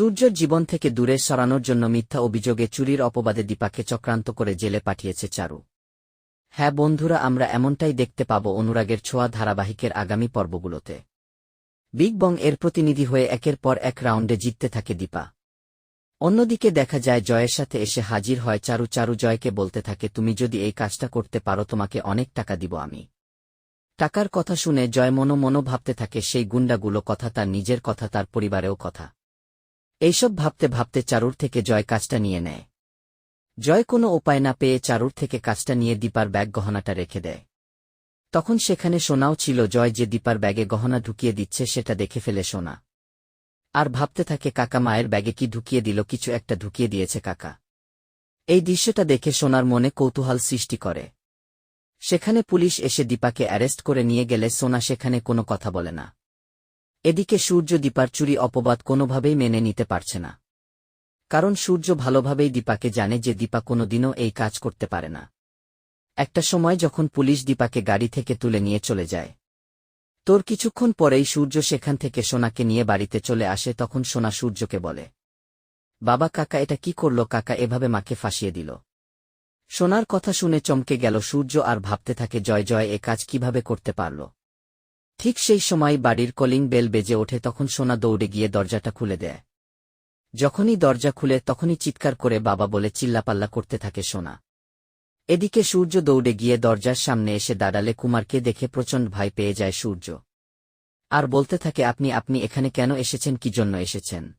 সূর্যর জীবন থেকে দূরে সরানোর জন্য মিথ্যা অভিযোগে চুরির অপবাদে দীপাকে চক্রান্ত করে জেলে পাঠিয়েছে চারু। হ্যাঁ বন্ধুরা, আমরা এমনটাই দেখতে পাব অনুরাগের ছোঁয়া ধারাবাহিকের আগামী পর্বগুলোতে। বিগ বং এর প্রতিনিধি হয়ে একের পর এক রাউন্ডে জিততে থাকে দীপা। অন্যদিকে দেখা যায় জয়ের সাথে এসে হাজির হয় চারু। চারু জয়কে বলতে থাকে, তুমি যদি এই কাজটা করতে পারো, তোমাকে অনেক টাকা দিব আমি। টাকার কথা শুনে জয় মনো মনো ভাবতে থাকে, সেই গুন্ডাগুলো কথা তার নিজের কথা, তার পরিবারেও কথা। এইসব ভাবতে ভাবতে চারুর থেকে জয় কাজটা নিয়ে নেয়। জয় কোনো উপায় না পেয়ে চারুর থেকে কাজটা নিয়ে দীপার ব্যাগ গহনাটা রেখে দেয়। তখন সেখানে সোনাও ছিল জয় যে দীপার ব্যাগে গহনা ঢুকিয়ে দিচ্ছে সেটা দেখে ফেলে সোনা। আর ভাবতে থাকে, কাকা মায়ের ব্যাগে কি ঢুকিয়ে দিল, কিছু একটা ঢুকিয়ে দিয়েছে কাকা। এই দৃশ্যটা দেখে সোনার মনে কৌতূহল সৃষ্টি করে। সেখানে পুলিশ এসে দীপাকে অ্যারেস্ট করে নিয়ে গেলে সোনা সেখানে কোনো কথা বলে না। এদিকে সূর্য দীপার চুরি অপবাদ কোনোভাবেই মেনে নিতে পারছে না। কারণ সূর্য ভালোভাবেই দীপাকে জানে যে দীপা কোনোদিনও এই কাজ করতে পারে না। একটা সময় যখন পুলিশ দীপাকে গাড়ি থেকে তুলে নিয়ে চলে যায়। তোর কিছুক্ষণ পরেই সূর্য সেখান থেকে সোনাকে নিয়ে বাড়িতে চলে আসে, তখন সোনা সূর্যকে বলে, বাবা, কাকা, এটা কি করল? কাকা এভাবে মাকে ফাঁসিয়ে দিল। সোনার কথা শুনে চমকে গেল সূর্য আর ভাবতে থাকে, জয় জয়, এ কাজ কীভাবে করতে পারল? ঠিক সেই সময় বাড়ির কলিং বেল বেজে ওঠে তখন সোনা দৌড়ে গিয়ে দরজাটা খুলে দেয়। যখনই দরজা খুলে তখনই চিৎকার করে বাবা বলে চিল্লাপাল্লা করতে থাকে সোনা। এদিকে সূর্য দৌড়ে গিয়ে দরজার সামনে এসে দাঁড়ালে কুমারকে দেখে প্রচণ্ড ভয় পেয়ে যায় সূর্য। আর বলতে থাকে, আপনি আপনি এখানে কেন এসেছেন? কি জন্য এসেছেন?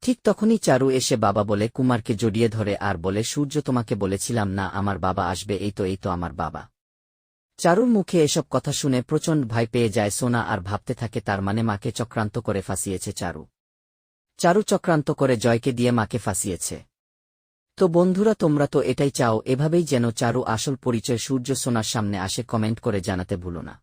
ঠিক তখনই চারু এসে বাবা বলে কুমারকে জড়িয়ে ধরে আর বলে, সূর্য তোমাকে বলেছিলাম না, আমার বাবা আসবে, এই তো এই তো, আমার বাবা। চারুর মুখে এসব কথা শুনে প্রচণ্ড ভাই পেয়ে যায় সোনা আর ভাবতে থাকে তার মানে মাকে চক্রান্ত করে ফাঁসিয়েছে চারু। চারু চক্রান্ত করে জয়কে দিয়ে মাকে ফাঁসিয়েছে। তো বন্ধুরা, তোমরা তো এটাই চাও, এভাবেই যেন চারু আসল পরিচয় সূর্য সোনার সামনে আসে কমেন্ট করে জানাতে ভুলো না।